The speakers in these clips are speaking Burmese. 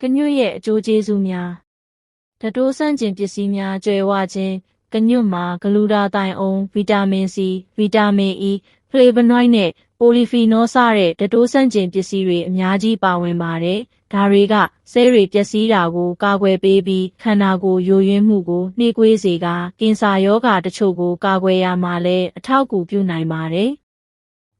ကညွတ်ရဲ့အကျိုးကျေးဇူးများတတိုးဆန့်ကျင်ပစ္စည်းများကျွဲဝခြင်းကညွတ်မှာဂလူတာတိုင်အုံဗီတာမင်စီဗီတာမင်အီဖလေဗနွိုက်နဲ့ပိုလီဖီနောစတဲ့တတိုးဆန့်ကျင်ပစ္စည်းတွေအများကြီးပါဝင်ပါတယ်ဒါတွေကဆဲတွေပျက်စီးတာကိုကာကွယ်ပေးပြီးခန္ဓာကိုယ်ယိုယွင်းမှုကိုနှေးကွေးစေကကင်ဆာရောဂါတချို့ကိုကာကွယ်ရမှာလည်းအထောက်အကူပြုနိုင်ပါတယ်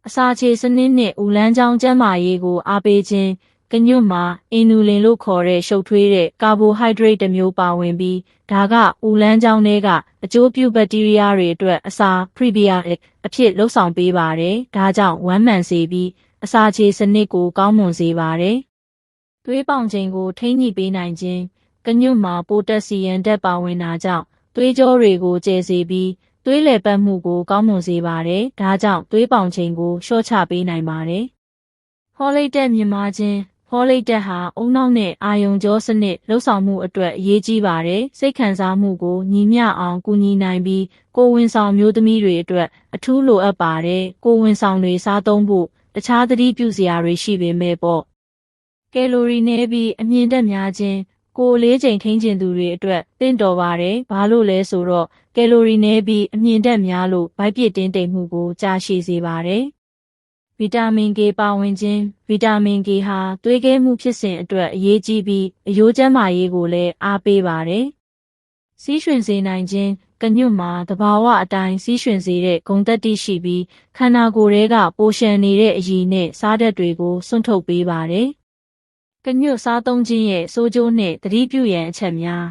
အစာချေစနစ်နဲ့ဦးလန်းချောင်းကျန်းမာရေးကိုအားပေးခြင်း ကညွတ်မှာအင်နူလင်လို့ခေါ်တဲ့ရှုပ်ထွေးတဲ့ကာဘိုဟိုက်ဒရိတ်တစ်မျိုးပါဝင်ပြီးဒါကဦးလန်းချောင်းတွေကအကျိုးပြုဘက်တီးရီးယားတွေအတွက်အစာ prebiotic အဖြစ်လှုပ်ဆောင်ပေးပါတယ်။ဒါကြောင့်ဝမ်းမှန်စေပြီးအစာချေစနစ်ကိုကောင်းမွန်စေပါတယ်။သွေးပေါင်ချိန်ကိုထိန်းညှိပေးနိုင်ခြင်းကညွတ်မှာပိုတက်ဆီယမ်ဓာတ်ပါဝင်တာကြောင့်သွေးကြောတွေကိုကျဲစေပြီးသွေးလည်ပတ်မှုကိုကောင်းမွန်စေပါတယ်။ဒါကြောင့်သွေးပေါင်ချိန်ကိုလျှော့ချပေးနိုင်ပါတယ်။ဟောလိတ်တက်မြင်မာခြင်း ဟောလိတ်တက်ဟာအုံနောက်နဲ့အာယုံကြောစနစ်လှုပ်ဆောင်မှုအတွက်အရေးကြီးပါတယ်။စိတ်ခံစားမှုကိုညီမျှအောင်ကူညီနိုင်ပြီးကိုယ်ဝန်ဆောင်မျိုးသမီးတွေအတွက်အထူးလိုအပ်ပါတယ်။ကိုယ်ဝန်ဆောင်တွေစားသုံးဖို့တခြားသတိပြုစရာတွေရှိပေမဲ့ပေါ့။ကယ်လိုရီနည်းပြီးအမြင့်တက်များခြင်းကိုယ်လေးချိန်ထိန်းကျင်သူတွေအတွက်သင့်တော်ပါတယ်။ဘာလို့လဲဆိုတော့ကယ်လိုရီနည်းပြီးအမြင့်တက်များလို့ဗိုက်ပြစ်တင်းတိမ်မှုကိုကြာရှည်စေပါတယ်။ ဗီတာမင် K ပါဝင်ခြင်းဗီတာမင် K ဟာသွေးခဲမှုဖြစ်စဉ်အတွက်အရေးကြီးပြီးအယိုးကျန်းမာရေးကိုလည်းအားပေးပါတယ်။စီးရွှင်စေနိုင်ခြင်းကညွတ်မှာတဘာဝအတိုင်းစီးရွှင်စေတဲ့ဂုံတက်တိရှိပြီးခန္ဓာကိုယ်ထဲကပိုရှန်နေတဲ့အရည်နဲ့စားတတ်တွေကိုစွန့်ထုတ်ပေးပါတယ်။ကညွတ်စားသုံးခြင်းရဲ့စိုးကျိုးနဲ့သတိပြုရန်အချက်များ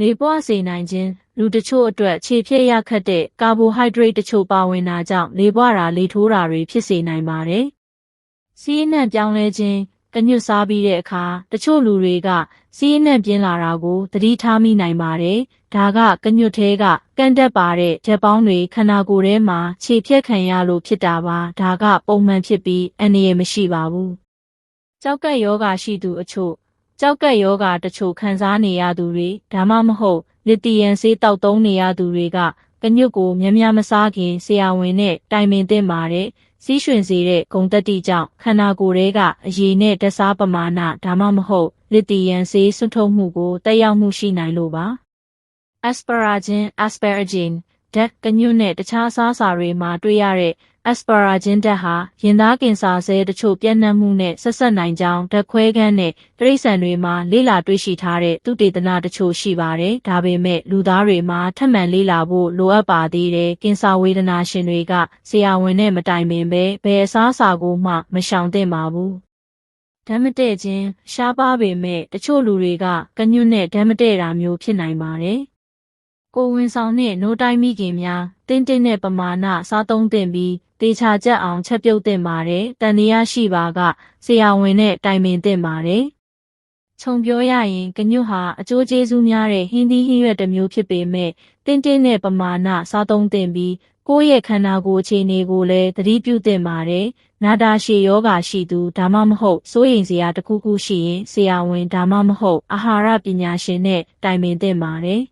လေပွားစေနိုင်ခြင်းလူတချို့အတွက်ခြေဖြည့်ရခတ်တဲ့ကာဘိုဟိုက်ဒရိတ်တချို့ပါဝင်တာကြောင့်လေပွားတာလေထိုးတာတွေဖြစ်စေနိုင်ပါတယ်။စီးအနှံ့ပြောင်းလဲခြင်းကညွတ်စားပြီးတဲ့အခါတချို့လူတွေကစီးအနှံ့ပြင်းလာတာကိုသတိထားမိနိုင်ပါတယ်။ဒါကကညွတ်သေးကကန့်တက်ပါတဲ့ဓာတ်ပေါင်းတွေခန္ဓာကိုယ်ထဲမှာခြေဖြတ်ခံရလို့ဖြစ်တာပါ။ဒါကပုံမှန်ဖြစ်ပြီးအန္တရာယ်မရှိပါဘူး။ကြောက်ကက်ယောဂရှိသူအချို့ ကြောက်ကက်ယောဂတချို့ခံစားနေရသူတွေဒါမှမဟုတ်လစ်တီယန်ဆေးတောက်သုံးနေရသူတွေကကညွတ်ကိုများများမစားခင်ဆရာဝန်နဲ့တိုင်ပင်သင့်ပါတယ်စီးရွှင်စေတဲ့ဂုံတက်တိကြောင့်ခန္ဓာကိုယ်ထဲကအရည်နဲ့တစားပမာဏဒါမှမဟုတ်လစ်တီယန်ဆေးဆွထုတ်မှုကိုတက်ရောက်မှုရှိနိုင်လို့ပါ asparagine asparagine ဓာတ်ကညွတ်နဲ့တခြားအစားအစာတွေမှာတွေ့ရတဲ့ asparagine ဓာတ်ဟာရင်သားကင်ဆာဆဲတချို့ပြန့်နှံ့မှုနဲ့ဆက်ဆက်နိုင်ကြောင်းဓာတ်ခွဲခန်းနဲ့တိရစ္ဆာန်တွေမှာလေ့လာတွေ့ရှိထားတဲ့သုတေသနတချို့ရှိပါတယ်။ဒါပေမဲ့လူသားတွေမှာထပ်မံလေ့လာဖို့လိုအပ်ပါသေးတယ်။ကင်ဆာဝေဒနာရှင်တွေကဆရာဝန်နဲ့မတိုင်ပင်ပဲဘယ်အစားအစာကိုမှမရှောင်သင့်ပါဘူး။ဓာတ်မတည့်ခြင်းရှားပါပေမဲ့တချို့လူတွေကကညွတ်နဲ့ဓာတ်မတည့်တာမျိုးဖြစ်နိုင်ပါတယ်။ကိုဝင်ဆောင်နှင့်နိုးတိုင်းမိခင်များတင်းတင်းတဲ့ပမာဏစားသုံးသင့်ပြီး တေချာကြက်အောင်ချက်ပြုတ်သင့်ပါတယ်။တန်တရားရှိပါကဆရာဝန်နဲ့တိုင်ပင်သင့်ပါတယ်။ခြုံပြောရရင်ကညွတ်ဟာအကျိုးကျေးဇူးများတဲ့ဟင်းသီးဟင်းရွက်တစ်မျိုးဖြစ်ပေမဲ့တင်းတင်းတဲ့ပမာဏစားသုံးသင့်ပြီးကိုယ့်ရဲ့ခန္ဓာကိုယ်အခြေအနေကိုလည်းသတိပြုသင့်ပါတယ်။နာတာရှည်ယောဂါရှိသူဒါမှမဟုတ်စိုးရိမ်စရာတစ်ခုခုရှိရင်ဆရာဝန်ဒါမှမဟုတ်အာဟာရပညာရှင်နဲ့တိုင်ပင်သင့်ပါတယ်။